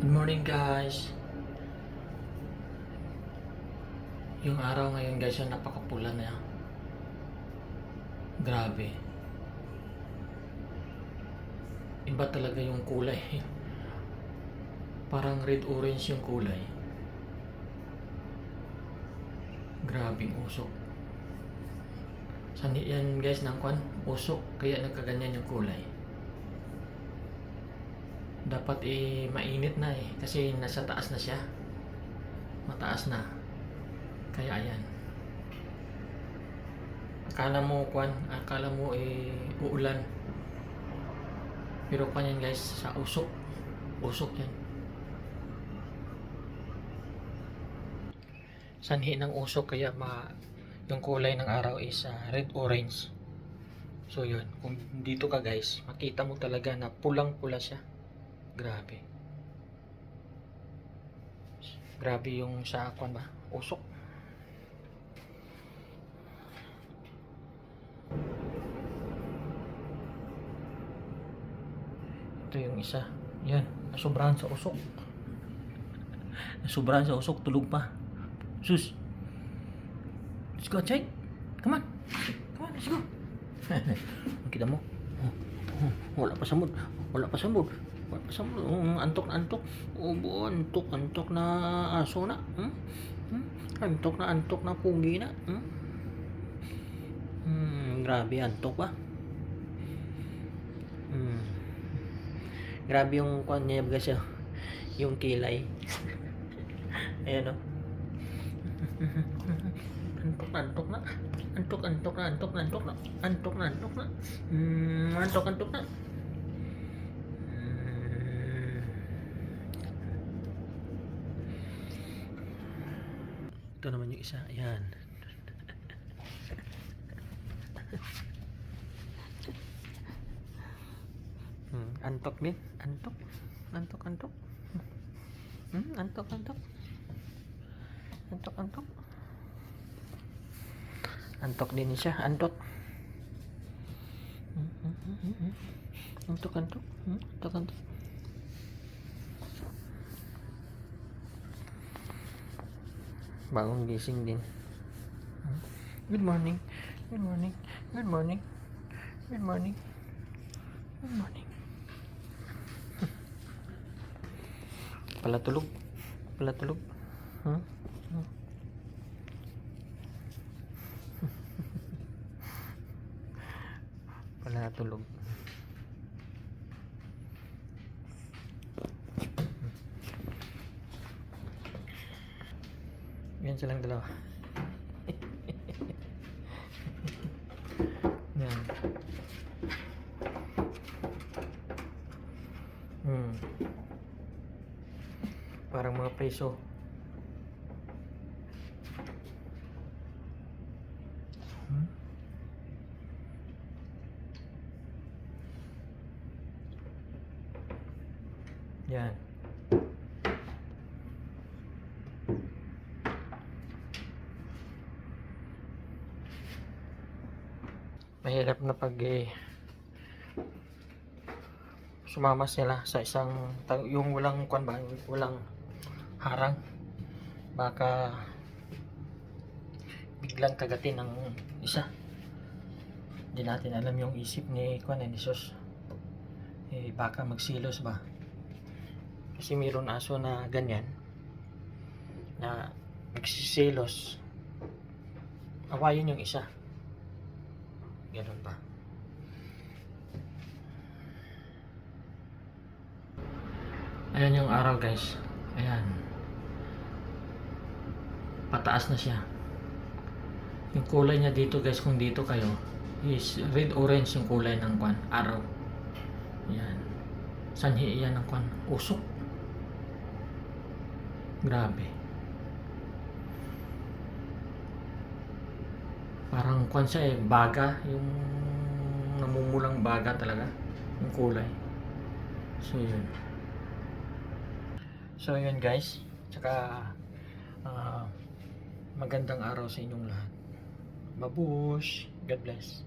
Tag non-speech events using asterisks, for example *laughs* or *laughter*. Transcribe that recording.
Good morning guys. Yung araw ngayon guys, yung napakapula na. Grabe. Iba talaga yung kulay. *laughs* Parang red-orange yung kulay. Grabing usok. Sani yan guys ng kwan, usok. Kaya nagkaganyan yung kulay. Dapat eh mainit na eh. Kasi nasa taas na siya. Mataas na. Kaya ayan. Akala mo kwan, akala mo eh uulan. Pero kwan yan guys, sa usok. Usok yan. Sanhi ng usok kaya ma yung kulay ng araw is ah, red orange. So yun, kung dito ka guys, makita mo talaga na pulang-pula siya. Grabe. Grabe yung sa kwan ba? Usok. Ito yung isa. Yan. Nasobrahan sa usok. Nasobrahan sa usok. Tulog pa. Sus. Let's go, check. Come on. Come on, let's go. *laughs* Kita mo? Oh, oh, Wala pa sa mood. Wala pa sa mood. Wala pa sa mood. Oh, antok na antok. Buo, antok. Antok na aso na. Hmm? Hmm? Antok na antok na pugi na. Hmm? Hmm, grabe antok ba? Hmm. Grabe yung kwan niya guys oh. Yung kilay. *laughs* Ayan oh. *laughs* antok na antok na. Antok antok na antok na antok na. Antok na antok na. Hmm, antok antok na. Ito naman yung isa. Ayan. Hmm, antok din. Antok. Antok, antok. Hmm, antok, antok. Antok, antok. Antok din siya. Antok. Hmm, hmm, hmm, hmm. Antok, antok. Hmm, antok, antok. Bagong gising din. Good morning. Good morning. Good morning. Good morning. Good morning. Pala tulog. Pala tulog. Hmm? Hmm. Pala tulog. Yan silang dalawa. Yan. Hmm. Parang mga preso. Hmm? Yan. Mahirap na pag eh, sumama sila sa isang yung walang kwan ba, walang harang. Baka biglang kagatin ng isa. Hindi natin alam yung isip ni kwan ni Sus eh baka magsilos ba? Kasi mayroon aso na ganyan na nagsisilos. Awayin yung isa ganun ba Ayan yung araw guys. Ayan. Pataas na siya. Yung kulay niya dito guys, kung dito kayo, is red orange yung kulay ng kwan, araw. Ayan. Sanhi yan ng kwan, usok. Grabe. Parang kwan siya eh, baga, yung namumulang baga talaga, yung kulay. So yun. So yun guys, tsaka ah, magandang araw sa inyong lahat. Babush! God bless.